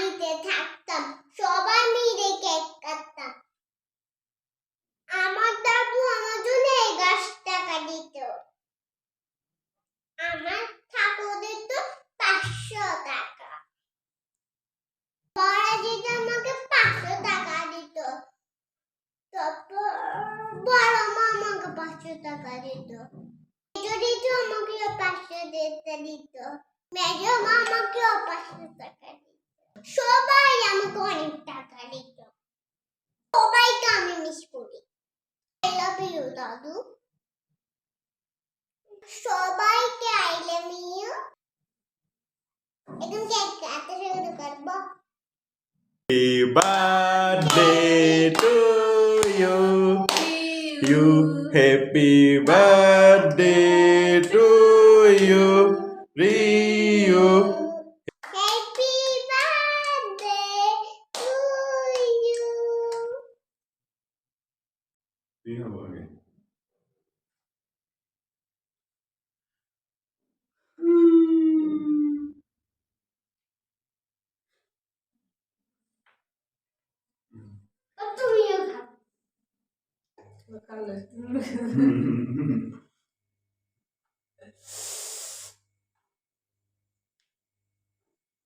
মিলে থাকতাম। সবাই মিলে কেক কাটতাম। আমার দাদু আমার জন্য এই গাছ টাকা দিত আমার ঠাকুর দিত পাঁচশো টাকা। পরে দিত আমাকে পাঁচশো টাকা দিত। তারপর বড় মা আমাকে পাঁচশো টাকা দিত। দিত আমাকে পাঁচশো দিতে দিত। মেজো মা আমাকেও পাঁচশো টাকা সবাই আমাকে অনেক টাকা দিত সবাইকে আমি মিস করি। দাদু। সবাইকে আই লাভ এখন কেক কাটতে শুরু করব Happy birthday to you. You, happy birthday to you. Ini apa lagi? Carlos.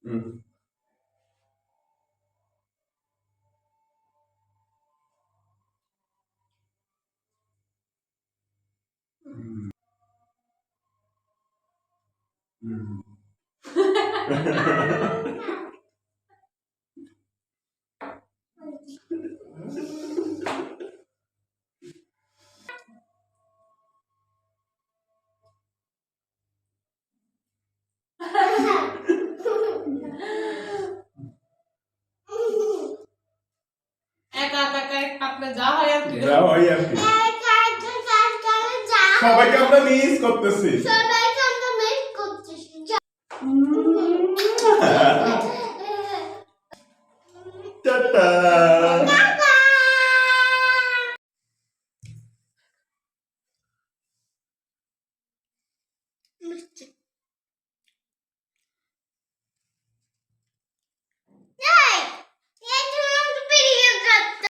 mm. সবাইকে আমরা মিস করতেছি। সবাই